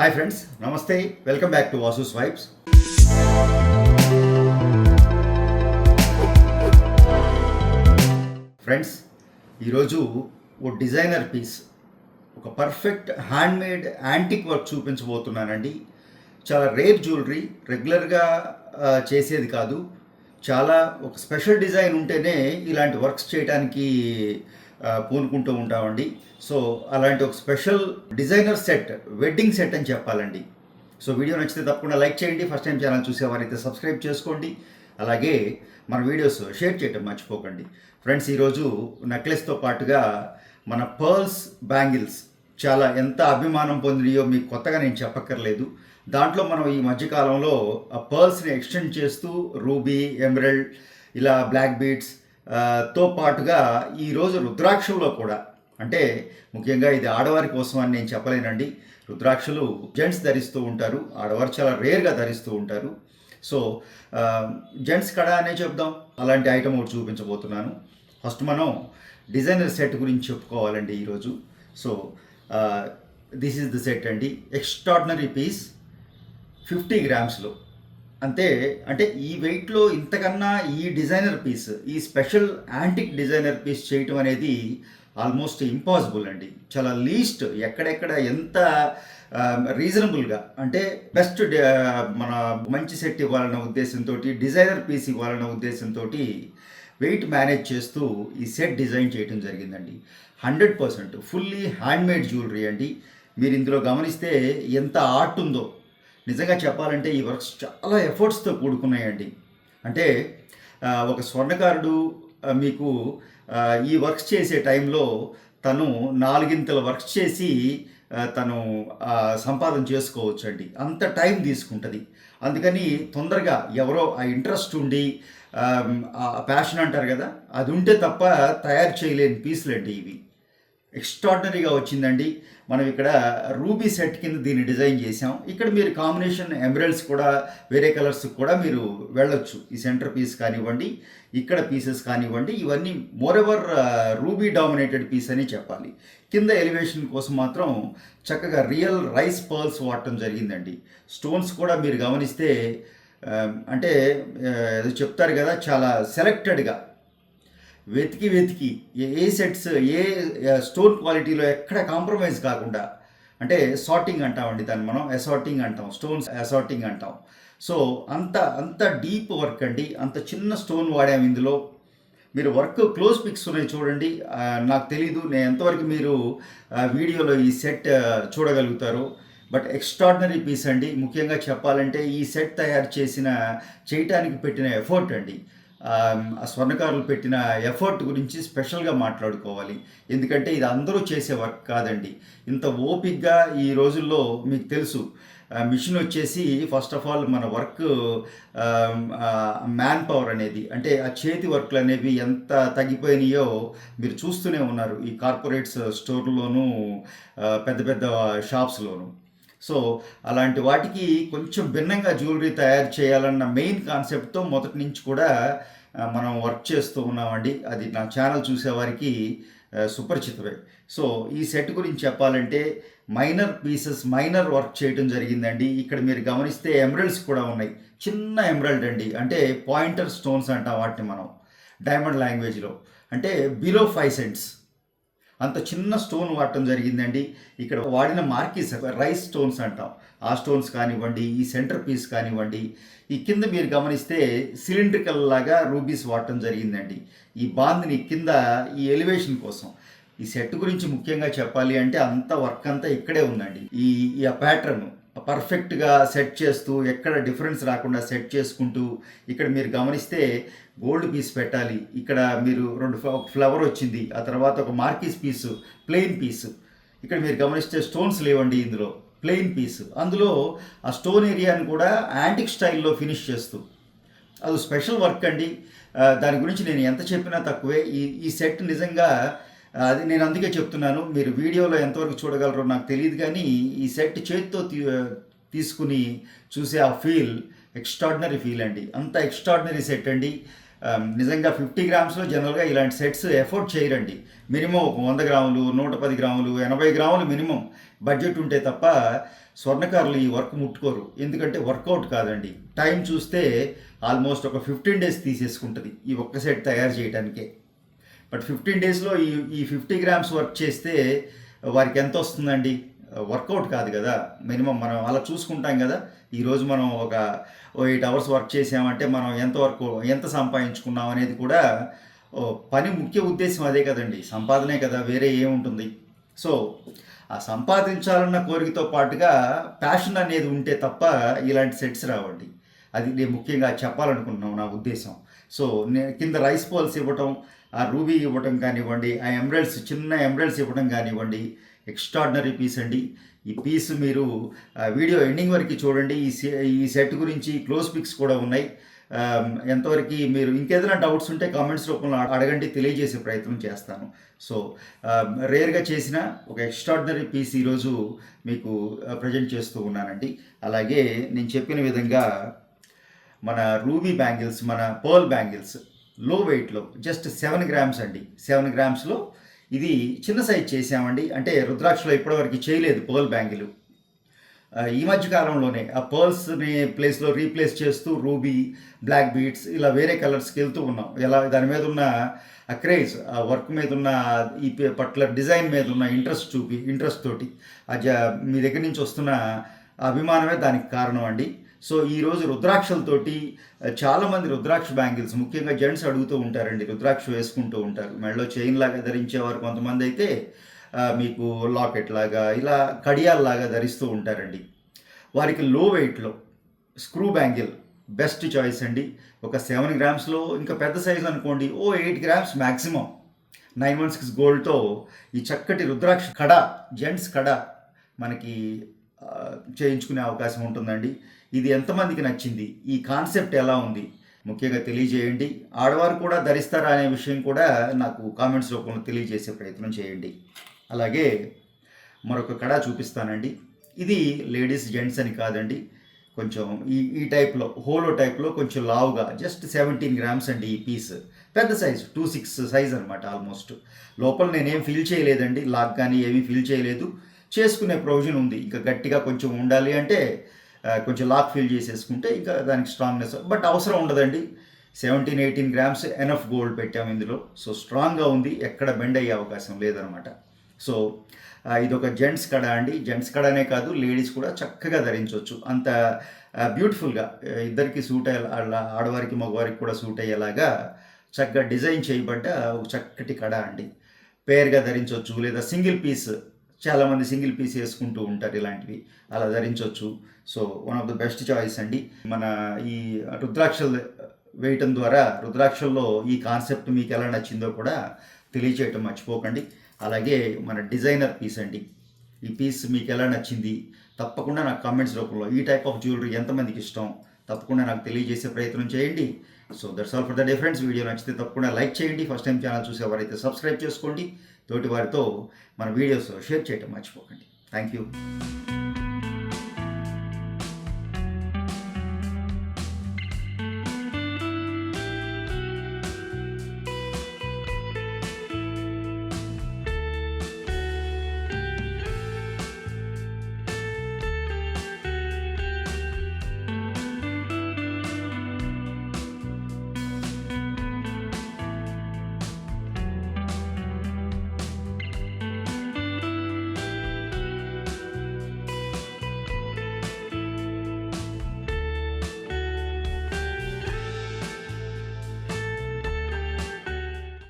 Hi friends నమస్తే. Welcome back to Vasu vibes friends ఈరోజు ఓ డిజైనర్ పీస్ ఒక పర్ఫెక్ట్ హ్యాండ్మేడ్ యాంటిక్ వర్క్ చూపించబోతున్నానండి. చాలా రేర్ జ్యువెలరీ రెగ్యులర్గా చేసేది కాదు. చాలా ఒక స్పెషల్ డిజైన్ ఉంటేనే ఇలాంటి వర్క్స్ చేయడానికి పూనుకుంటూ ఉంటామండి. సో అలాంటి ఒక special designer set wedding set అని చెప్పాలండి. సో వీడియో నచ్చితే తప్పకుండా లైక్ చేయండి. ఫస్ట్ టైం ఛానల్ చూసేవారైతే సబ్స్క్రైబ్ చేసుకోండి. అలాగే మన వీడియోస్ షేర్ చేయటం మర్చిపోకండి. ఫ్రెండ్స్ ఈరోజు నెక్లెస్తో పాటుగా మన పర్ల్స్ బ్యాంగిల్స్ చాలా ఎంత అభిమానం పొందినాయో మీకు కొత్తగా నేను చెప్పక్కర్లేదు. దాంట్లో మనం ఈ మధ్యకాలంలో ఆ పర్ల్స్ని ఎక్స్టెండ్ చేస్తూ రూబీ ఎమరల్డ్ ఇలా బ్లాక్ బీట్స్ తో పాటుగా ఈరోజు రుద్రాక్షంలో కూడా అంటే ముఖ్యంగా ఇది ఆడవారి కోసం అని నేను చెప్పలేనండి. రుద్రాక్షలు జెంట్స్ ధరిస్తూ ఉంటారు ఆడవారు చాలా రేర్గా ధరిస్తూ ఉంటారు. సో జెంట్స్ కడ అనే చెప్దాం. అలాంటి ఐటమ్ ఒకటి చూపించబోతున్నాను. ఫస్ట్ మనం డిజైనర్ సెట్ గురించి చెప్పుకోవాలండి ఈరోజు so this is the set అండి. ఎక్స్ట్రాడినరీ పీస్ ఫిఫ్టీ గ్రామ్స్లో. అంతే అంటే ఈ వెయిట్లో ఇంతకన్నా ఈ డిజైనర్ పీస్ ఈ స్పెషల్ యాంటిక్ డిజైనర్ పీస్ చేయటం అనేది ఆల్మోస్ట్ ఇంపాసిబుల్ అండి. చాలా లీస్ట్ ఎక్కడెక్కడ ఎంత రీజనబుల్గా అంటే బెస్ట్ మన మంచి సెట్ ఇవ్వాలన్న ఉద్దేశంతో డిజైనర్ పీస్ ఇవ్వాలన్న ఉద్దేశంతో వెయిట్ మేనేజ్ చేస్తూ ఈ సెట్ డిజైన్ చేయడం జరిగిందండి. Hundred percent fully handmade jewellery అండి. మీరు ఇందులో గమనిస్తే ఎంత ఆర్ట్ ఉందో నిజంగా చెప్పాలంటే ఈ వర్క్స్ చాలా ఎఫర్ట్స్తో కూడుకున్నాయండి. అంటే ఒక స్వర్ణకారుడు మీకు ఈ వర్క్స్ చేసే టైంలో తను నాలుగింతల వర్క్స్ చేసి తను సంపాదన చేసుకోవచ్చు అండి అంత టైం తీసుకుంటుంది. అందుకని తొందరగా ఎవరో ఆ ఇంట్రెస్ట్ ఉండి ప్యాషన్ అంటారు కదా అది ఉంటే తప్ప తయారు చేయలేని పీసులండి ఇవి. ఎక్స్ట్రాడినరీగా వచ్చిందండి. మనం ఇక్కడ రూబీ సెట్ కింద దీన్ని డిజైన్ చేసాం ఇక్కడ మీరు కాంబినేషన్ ఎమరల్డ్స్ కూడా వేరే కలర్స్ కూడా మీరు వెళ్ళొచ్చు. ఈ సెంటర్ పీస్ కానివ్వండి ఇక్కడ పీసెస్ కానివ్వండి ఇవన్నీ మోరెవర్ రూబీ డామినేటెడ్ పీస్ అని చెప్పాలి. కింద ఎలివేషన్ కోసం మాత్రం చక్కగా రియల్ రైస్ పర్ల్స్ వాడటం జరిగిందండి. స్టోన్స్ కూడా మీరు గమనిస్తే అంటే చెప్తారు కదా చాలా సెలెక్టెడ్గా. వెతికి వెతికి ఏ- సెట్స్ ఏ స్టోన్ క్వాలిటీలో ఎక్కడ కాంప్రమైజ్ కాకుండా అంటే సార్టింగ్ అంటామండి దాన్ని మనం అసార్టింగ్ అంటాం స్టోన్స్ అసార్టింగ్ అంటాం. సో అంత అంత డీప్ వర్క్ అండి అంత చిన్న స్టోన్ వాడాము ఇందులో. మీరు వర్క్ క్లోజ్ పిక్స్ ఉన్నాయి చూడండి. నాకు తెలీదు నేను ఎంతవరకు మీరు వీడియోలో ఈ సెట్ చూడగలుగుతారు. బట్ ఎక్స్ట్రాడినరీ పీస్ అండి. ముఖ్యంగా చెప్పాలంటే ఈ సెట్ తయారు చేసిన చేయటానికి పెట్టిన ఎఫర్ట్ అండి. స్వర్ణకారులు పెట్టిన ఎఫర్ట్ గురించి స్పెషల్గా మాట్లాడుకోవాలి. ఎందుకంటే ఇది అందరూ చేసే వర్క్ కాదండి. ఇంత ఓపిక్గా ఈ రోజుల్లో మీకు తెలుసు. మిషన్ వచ్చేసి ఫస్ట్ ఆఫ్ ఆల్ మన వర్క్ మ్యాన్ పవర్ అనేది అంటే ఆ చేతి వర్క్లు అనేవి ఎంత తగ్గిపోయినాయో మీరు చూస్తూనే ఉన్నారు. ఈ కార్పొరేట్స్ స్టోర్లోనూ పెద్ద పెద్ద షాప్స్లోనూ సో అలాంటి వాటికి కొంచెం భిన్నంగా జ్యువెలరీ తయారు చేయాలన్న మెయిన్ కాన్సెప్ట్తో మొదటి నుంచి కూడా మనం వర్క్ చేస్తూ ఉన్నామండి. అది నా ఛానల్ చూసేవారికి సుపరిచితమే. సో ఈ సెట్ గురించి చెప్పాలంటే మైనర్ పీసెస్ మైనర్ వర్క్ చేయడం జరిగిందండి. ఇక్కడ మీరు గమనిస్తే ఎమరల్డ్స్ కూడా ఉన్నాయి. చిన్న ఎమరల్డ్ అండి. అంటే పాయింటర్ స్టోన్స్ అంటాం వాటిని మనం డైమండ్ లాంగ్వేజ్లో. అంటే బిలో ఫైవ్ సెంట్స్. అంత చిన్న స్టోన్ వాడటం జరిగిందండి. ఇక్కడ వాడిన మార్కీస్ రైస్ స్టోన్స్ అంటాం. ఆ స్టోన్స్ కానివ్వండి ఈ సెంటర్ పీస్ కానివ్వండి ఈ కింద మీరు గమనిస్తే సిలిండ్రికల్ లాగా రూబీస్ వాడటం జరిగిందండి. ఈ బాంద్ని కింద ఈ ఎలివేషన్ కోసం. ఈ సెట్ గురించి ముఖ్యంగా చెప్పాలి అంటే అంత వర్క్ అంతా ఇక్కడే ఉందండి. ఈ ఈ ప్యాటర్న్. పర్ఫెక్ట్గా సెట్ చేస్తూ ఎక్కడ డిఫరెన్స్ రాకుండా సెట్ చేసుకుంటూ ఇక్కడ మీరు గమనిస్తే గోల్డ్ పీస్ పెట్టాలి. ఇక్కడ మీరు రెండు ఫ్లవర్ వచ్చింది ఆ తర్వాత ఒక మార్కీస్ పీస్ ప్లెయిన్ పీస్. ఇక్కడ మీరు గమనిస్తే స్టోన్స్ లేవండి ఇందులో ప్లెయిన్ పీస్. అందులో ఆ స్టోన్ ఏరియాని కూడా యాంటిక్ స్టైల్లో ఫినిష్ చేస్తూ. అది స్పెషల్ వర్క్ అండి. దాని గురించి నేను ఎంత చెప్పినా తక్కువే. ఈ ఈ సెట్ నిజంగా అది నేను అందుకే చెప్తున్నాను మీరు వీడియోలో ఎంతవరకు చూడగలరో నాకు తెలియదు కానీ ఈ సెట్ చేతితో తీ తీసుకుని చూసే ఆ ఫీల్ ఎక్స్ట్రాడినరీ ఫీల్ అండి. అంత ఎక్స్ట్రాడినరీ సెట్ అండి. నిజంగా ఫిఫ్టీ గ్రామ్స్లో జనరల్గా ఇలాంటి సెట్స్ ఎఫోర్డ్ చేయరండి. మినిమం ఒక వంద గ్రాములు నూట పది గ్రాములు ఎనభై గ్రాములు మినిమం బడ్జెట్ ఉంటే తప్ప స్వర్ణకారులు ఈ వర్క్ ముట్టుకోరు. ఎందుకంటే వర్కౌట్ కాదండి. టైం చూస్తే ఆల్మోస్ట్ ఒక ఫిఫ్టీన్ డేస్ తీసేసుకుంటుంది ఈ ఒక్క సెట్ తయారు చేయడానికే బట్ ఫిఫ్టీన్ డేస్లో ఈ ఈ ఫిఫ్టీ గ్రామ్స్ వర్క్ చేస్తే వారికి ఎంత వస్తుందండి? వర్కౌట్ కాదు కదా. మినిమం మనం అలా చూసుకుంటాం కదా. ఈరోజు మనం ఒక ఎయిట్ అవర్స్ వర్క్ చేసామంటే మనం ఎంత వర్క్ ఎంత సంపాదించుకున్నాం అనేది కూడా ఓ, పని ముఖ్య ఉద్దేశం అదే కదండి. సంపాదనే కదా వేరే ఏముంటుంది? సో ఆ సంపాదించాలన్న కోరికతో పాటుగా ప్యాషన్ అనేది ఉంటే తప్ప ఇలాంటి సెట్స్ రావండి. అది నేను ముఖ్యంగా చెప్పాలనుకుంటున్నాను నా ఉద్దేశం. సో నేను కింద రైస్ పోల్స్ ఇవ్వటం ఆ రూబీ ఇవ్వటం కానివ్వండి ఆ ఎంబ్రాయిడ్స్ చిన్న ఎంబ్రాయిడ్స్ ఇవ్వటం కానివ్వండి ఎక్స్ట్రాడినరీ పీస్ అండి. ఈ పీస్ మీరు వీడియో ఎండింగ్ వరకు చూడండి. ఈ ఈ సెట్ గురించి క్లోజ్ పిక్స్ కూడా ఉన్నాయి. ఎంతవరకు మీరు ఇంకేదైనా డౌట్స్ ఉంటే కామెంట్స్ రూపంలో అడగండి తెలియజేసే ప్రయత్నం చేస్తాను. సో రేర్గా చేసిన ఒక ఎక్స్ట్రాడినరీ పీస్ ఈరోజు మీకు ప్రజెంట్ చేస్తూ ఉన్నానండి. అలాగే నేను చెప్పిన విధంగా మన రూబీ బ్యాంగిల్స్ మన పర్ల్ బ్యాంగిల్స్ లో వెయిట్లో జస్ట్ సెవెన్ గ్రామ్స్ అండి. సెవెన్ గ్రామ్స్లో ఇది చిన్న సైజ్ చేసామండి అంటే రుద్రాక్షలో ఇప్పటివరకు చేయలేదు పర్ల్ బ్యాంగిల్. ఈ మధ్య కాలంలోనే ఆ పర్ల్స్ని ప్లేస్లో రీప్లేస్ చేస్తూ రూబీ బ్లాక్ బీట్స్ ఇలా వేరే కలర్స్కి వెళ్తూ ఉన్నాం. ఎలా దాని మీద ఉన్న ఆ క్రేజ్ ఆ వర్క్ మీద ఉన్న ఈ పర్టికులర్ డిజైన్ మీద ఉన్న ఇంట్రెస్ట్ చూపి ఇంట్రెస్ట్ తోటి ఆ జ మీ దగ్గర నుంచి వస్తున్న అభిమానమే దానికి కారణం అండి. సో ఈరోజు రుద్రాక్షలతోటి చాలామంది రుద్రాక్ష బ్యాంగిల్స్ ముఖ్యంగా జెంట్స్ అడుగుతూ ఉంటారండి రుద్రాక్ష వేసుకుంటూ ఉంటారు. మెడలో చైన్ లాగా ధరించేవారు కొంతమంది అయితే మీకు లాకెట్ లాగా ఇలా కడియాల్లాగా ధరిస్తూ ఉంటారండి. వారికి లో వెయిట్లో స్క్రూ బ్యాంగిల్ బెస్ట్ చాయిస్ అండి. ఒక సెవెన్ గ్రామ్స్లో ఇంకా పెద్ద సైజ్ అనుకోండి ఓ eight grams maximum nine one six గోల్డ్తో ఈ చక్కటి రుద్రాక్ష కడ జెంట్స్ కడ మనకి చేయించుకునే అవకాశం ఉంటుందండి. ఇది ఎంతమందికి నచ్చింది? ఈ కాన్సెప్ట్ ఎలా ఉంది? ముఖ్యంగా తెలియజేయండి. ఆడవారు కూడా ధరిస్తారా అనే విషయం కూడా నాకు కామెంట్స్ రూపంలో తెలియజేసే ప్రయత్నం చేయండి. అలాగే మరొక కడ చూపిస్తానండి. ఇది లేడీస్ జెంట్స్ అని కాదండి. కొంచెం ఈ ఈ టైప్లో హోలో టైప్లో కొంచెం లావుగా జస్ట్ సెవెంటీన్ గ్రామ్స్ అండి ఈ పీస్. పెద్ద సైజ్ టూ సిక్స్ సైజ్ అనమాట ఆల్మోస్ట్. లోపల నేనేం ఫీల్ చేయలేదండి. లాక్ కానీ ఏమీ ఫీల్ చేయలేదు. చేసుకునే ప్రొవిజన్ ఉంది. ఇంకా గట్టిగా కొంచెం ఉండాలి అంటే కొంచెం లాక్ ఫీల్ చేసేసుకుంటే ఇంకా దానికి స్ట్రాంగ్నెస్. బట్ అవసరం ఉండదండి. Seventeen eighteen grams enough gold పెట్టాము ఇందులో. సో స్ట్రాంగ్గా ఉంది. ఎక్కడ బెండ్ అయ్యే అవకాశం లేదనమాట. సో ఇది ఒక జెంట్స్ కడ అండి. జెంట్స్ కడనే కాదు లేడీస్ కూడా చక్కగా ధరించవచ్చు అంత బ్యూటిఫుల్గా ఇద్దరికి సూట్ అయ్యేలా ఆడవారికి మగవారికి కూడా సూట్ అయ్యేలాగా చక్కగా డిజైన్ చేయబడ్డ ఒక చక్కటి కడ అండి. పేరుగా ధరించవచ్చు లేదా సింగిల్ పీస్ చాలామంది సింగిల్ పీస్ వేసుకుంటూ ఉంటారు ఇలాంటివి. అలా ధరించవచ్చు so one of the best choice అండి. మన ఈ రుద్రాక్షలు వేయటం ద్వారా రుద్రాక్షల్లో ఈ కాన్సెప్ట్ మీకు ఎలా నచ్చిందో కూడా తెలియచేయటం మర్చిపోకండి. అలాగే మన డిజైనర్ పీస్ అండి. ఈ పీస్ మీకు ఎలా నచ్చింది? తప్పకుండా నాకు కామెంట్స్ రూపంలో. ఈ టైప్ ఆఫ్ జ్యువెలరీ ఎంతమందికి ఇష్టం? తప్పకుండా నాకు తెలియజేసే ప్రయత్నం చేయండి. So that's all for the difference video నచ్చితే తప్పకుండా లైక్ చేయండి. ఫస్ట్ టైం ఛానల్ చూసేవారైతే సబ్స్క్రైబ్ చేసుకోండి. తోటి వారితో మన వీడియోస్ షేర్ చేయటం మర్చిపోకండి. Thank you